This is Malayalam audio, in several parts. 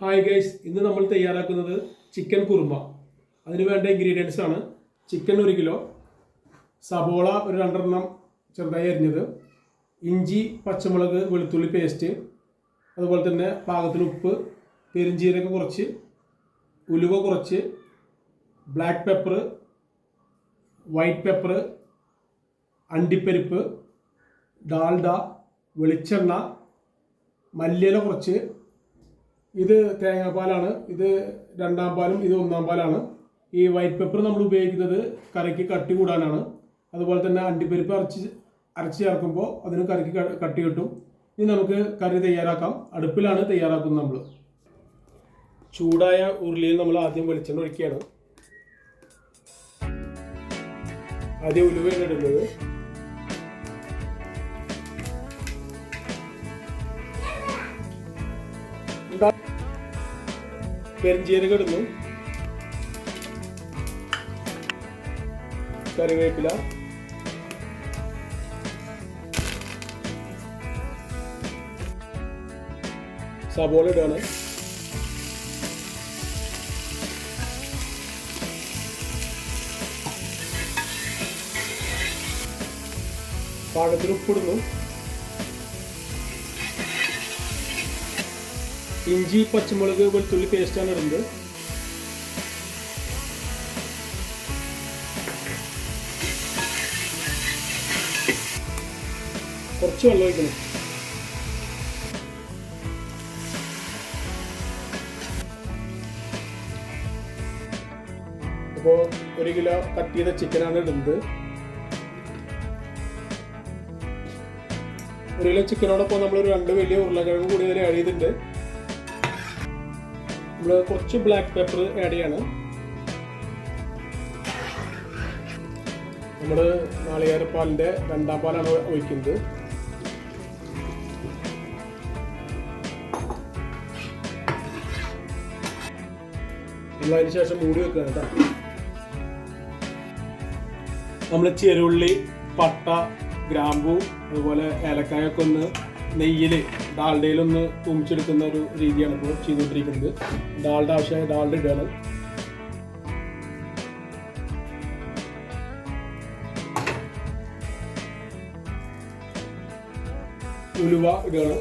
ഹായ് ഗൈസ് ഇന്ന് നമ്മൾ തയ്യാറാക്കുന്നത് ചിക്കൻ കുറുമ. അതിന് വേണ്ട ഇൻഗ്രീഡിയൻസ് ആണ്. ചിക്കൻ ഒരു കിലോ സബോള ഒരു രണ്ടെണ്ണം ചെറുതായി അരിഞ്ഞത് ഇഞ്ചി പച്ചമുളക് വെളുത്തുള്ളി പേസ്റ്റ് അതുപോലെ തന്നെ പാകത്തിന് ഉപ്പ് പെരിഞ്ചീരകം കുറച്ച് ഉലുവ കുറച്ച് ബ്ലാക്ക് പെപ്പർ വൈറ്റ് പെപ്പർ അണ്ടിപ്പരിപ്പ് ഡാൽഡ വെളിച്ചെണ്ണ മല്ലിയില കുറച്ച് ഇത് തേങ്ങാപ്പാലാണ് ഇത് രണ്ടാം പാലും ഇത് ഒന്നാം പാലാണ്. ഈ വൈറ്റ് പെപ്പർ നമ്മൾ ഉപയോഗിക്കുന്നത് കറിക്ക് കട്ടി കൂടാനാണ്. അതുപോലെ തന്നെ അണ്ടിപ്പരിപ്പ് അരച്ച് അരച്ച് ചേർക്കുമ്പോൾ അതിന് കറിക്ക് കട്ടി കിട്ടും. ഇനി നമുക്ക് കറി തയ്യാറാക്കാം. അടുപ്പിലാണ് തയ്യാറാക്കുന്നത് നമ്മൾ. ചൂടായ ഉരുളിയിൽ നമ്മൾ ആദ്യം വെളിച്ചെണ്ണ ഒഴിക്കുകയാണ്. ആദ്യം ഉലുവയാണ് ഇടുന്നത്. പെരിഞ്ചീരകം ഇടുന്നു കറിവേപ്പില. സബോള ഇടുകയാണ്. പാകത്തിന് ഉപ്പിടുന്നു ഇഞ്ചി പച്ചമുളക് വെളുത്തുള്ളി പേസ്റ്റാണ് ഇടുന്നത് കുറച്ച് വെള്ളം ഒഴിക്കണം. അപ്പോൾ ഒരു കിലോ കട്ട് ചെയ്ത ചിക്കനാണ് ഇടുന്നത് ഒരു കിലോ ചിക്കനോടൊപ്പം നമ്മൾ രണ്ട് വലിയ ഉരുളക്കിഴങ്ങ് കൂടി വരെ ആഡ് ചെയ്തിട്ടുണ്ട്. നമ്മൾ കുറച്ച് ബ്ലാക്ക് പേപ്പർ ആഡ് ചെയ്യണം. നമ്മൾ നാളികേരപ്പാലിന്റെ രണ്ടാം പാലാണ് ഒഴിക്കുന്നത്. നമ്മൾ അതിന് ശേഷം മൂടി വെക്കുക നമ്മൾ ചെറുള്ളി പട്ട ഗ്രാമ്പു അതുപോലെ ഏലക്കായൊക്കെ ഒന്ന് നെയ്യിൽ ഡാൽഡയിലൊന്ന് തൂമിച്ചെടുക്കുന്ന ഒരു രീതിയാണ് ഇപ്പോൾ ചെയ്തുകൊണ്ടിരിക്കുന്നത്. ഡാൽഡ ആവശ്യമായ ഡാൽഡ ഇടുകയാണ്. ഉലുവ ഇടുകയാണ്.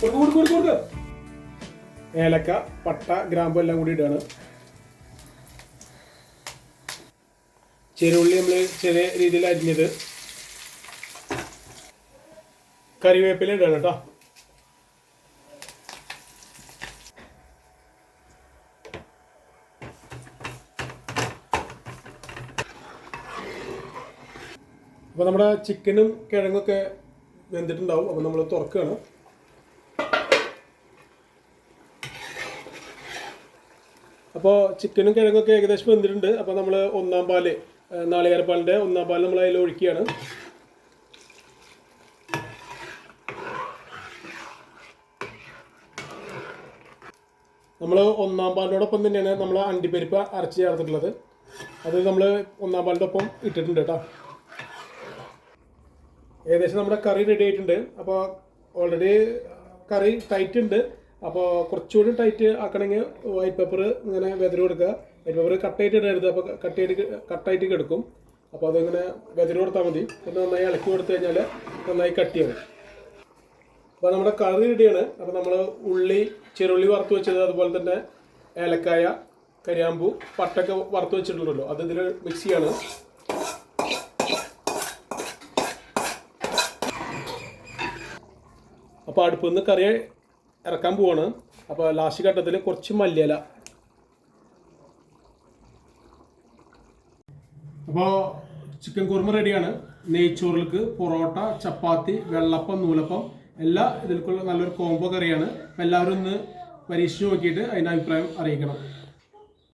കൊടുക്ക് കൊടുക്ക് കൊടുക്ക് ഏലക്ക പട്ട ഗ്രാമ്പു എല്ലാം കൂടി ഇടുകയാണ്. ചെറുള്ളി നമ്മൾ ചെറിയ രീതിയിൽ അരിഞ്ഞത് കറിവേപ്പില ഇടണം കേട്ടോ. അപ്പോൾ നമ്മുടെ ചിക്കനും കിഴങ്ങൊക്കെ വെന്തിട്ടുണ്ടാവും. അപ്പോൾ നമ്മൾ തുറക്കുകയാണ്. അപ്പോൾ ചിക്കനും കിഴങ്ങൊക്കെ ഏകദേശം വെന്തിട്ടുണ്ട്. അപ്പോൾ നമ്മൾ ഒന്നാം പാൽ നാളികേരപ്പാലിന്റെ ഒന്നാം പാൽ നമ്മൾ അതിൽ ഒഴിക്കുകയാണ് നമ്മൾ ഒന്നാം പാലിനോടൊപ്പം തന്നെയാണ് നമ്മൾ അണ്ടിപ്പരിപ്പ് അരച്ച് ചേർത്തിട്ടുള്ളത്. അത് നമ്മൾ ഒന്നാം പാലിന്റെ ഒപ്പം ഇട്ടിട്ടുണ്ട് കേട്ടോ. ഏകദേശം നമ്മുടെ കറി റെഡി ആയിട്ടുണ്ട്. അപ്പോൾ ഓൾറെഡി കറി ടൈറ്റ് ഉണ്ട്. അപ്പോൾ കുറച്ചുകൂടി ടൈറ്റ് ആക്കണമെങ്കിൽ വൈറ്റ് പേപ്പർ ഇങ്ങനെ വെതിരി കൊടുക്കുക. വൈറ്റ് പേപ്പർ കട്ടായിട്ട് ഇടരുത്. അപ്പോൾ കട്ടായിട്ട് കട്ടായിട്ട് കിടക്കും. അപ്പോൾ അതിങ്ങനെ വെതിരി കൊടുത്താൽ മതി. പിന്നെ നന്നായി ഇളക്കി കൊടുത്തു കഴിഞ്ഞാൽ നന്നായി കട്ട് ചെയ്യണം അപ്പോൾ നമ്മുടെ കറി റെഡിയാണ് അപ്പോൾ നമ്മൾ ഉള്ളി ചെറുള്ളി വറുത്ത് വെച്ചത് അതുപോലെ തന്നെ ഏലക്കായ കരിയാമ്പു പട്ടൊക്കെ വറുത്ത് വെച്ചിട്ടുണ്ടല്ലോ. അത് ഇതിൽ മിക്സ് ചെയ്യാണ്. അപ്പോൾ അടുപ്പിൽ നിന്ന് കറി ഇറക്കാൻ പോവാണ്. അപ്പോൾ ലാസ്റ്റ് ഘട്ടത്തിൽ കുറച്ച് മല്ലിയില. അപ്പോൾ ചിക്കൻ കുറുമ റെഡിയാണ് നെയ്ച്ചോറിലേക്ക് പൊറോട്ട ചപ്പാത്തി വെള്ളപ്പം നൂലപ്പം എല്ലാം ഇതിൽക്കുള്ള നല്ലൊരു കോംബോ കറിയാണ്. എല്ലാവരും ഒന്ന് പരീക്ഷിച്ച് നോക്കിയിട്ട് അതിന്റെ അഭിപ്രായം അറിയിക്കണം.